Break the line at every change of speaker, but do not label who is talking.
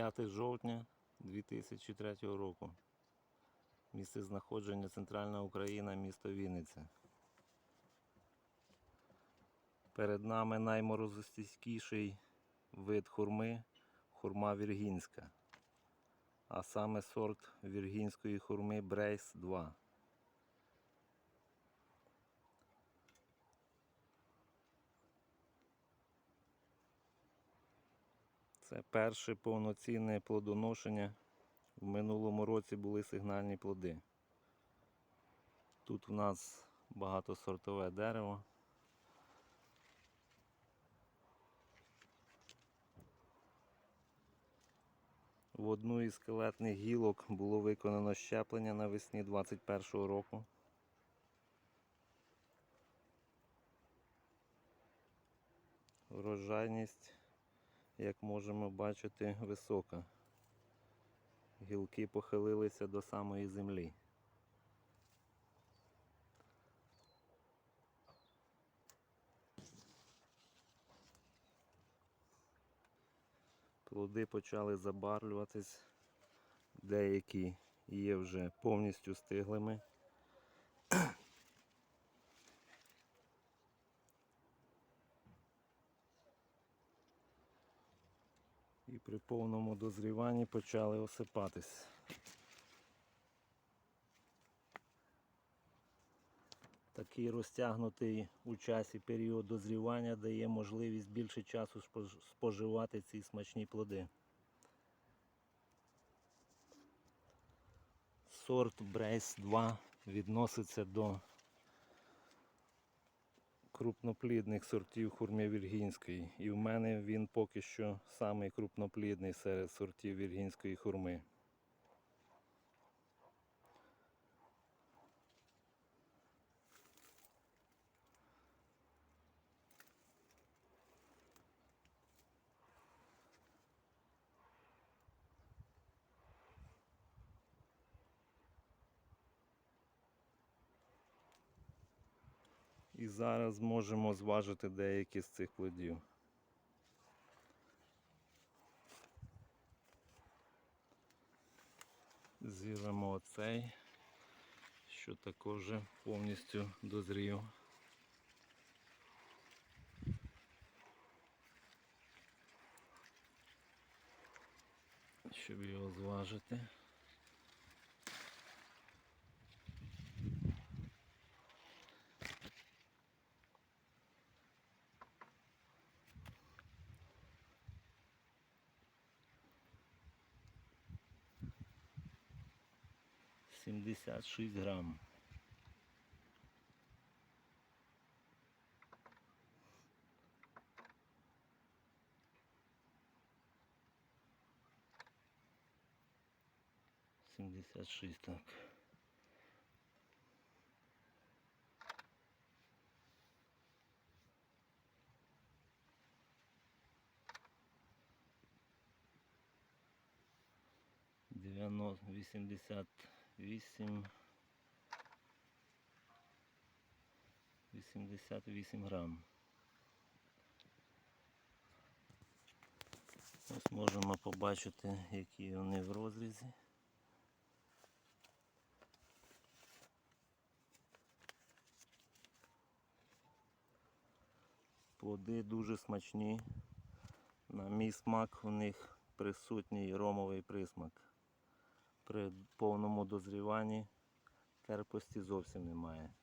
5 жовтня 2003 року. Місце знаходження Центральна Україна, місто Вінниця. Перед нами найморозостійкіший вид хурми хурма віргінська. А саме сорт віргінської хурми Брейс 2. Це перше повноцінне плодоношення. В минулому році були сигнальні плоди. Тут у нас багатосортове дерево. В одну із скелетних гілок було виконано щеплення навесні 2021 року. Врожайність, як можемо бачити, висока. Гілки похилилися до самої землі. Плоди почали забарвлюватись, деякі є вже повністю стиглими. І при повному дозріванні почали осипатись. Такий розтягнутий у часі період дозрівання дає можливість більше часу споживати ці смачні плоди. Сорт Брейс 2 відноситься до крупноплідних сортів хурми віргінської. І в мене він поки що самий крупноплідний серед сортів віргінської хурми. І зараз можемо зважити деякі з цих плодів. Зірвемо оцей, що також повністю дозрів. Щоб його зважити. 76 грам. Семьдесят шесть, так. Девяносто, восемьдесят 8 88 грам. Ось можемо побачити, які вони в розрізі. Плоди дуже смачні. На мій смак у них присутній ромовий присмак. При повному дозріванні терпості зовсім немає.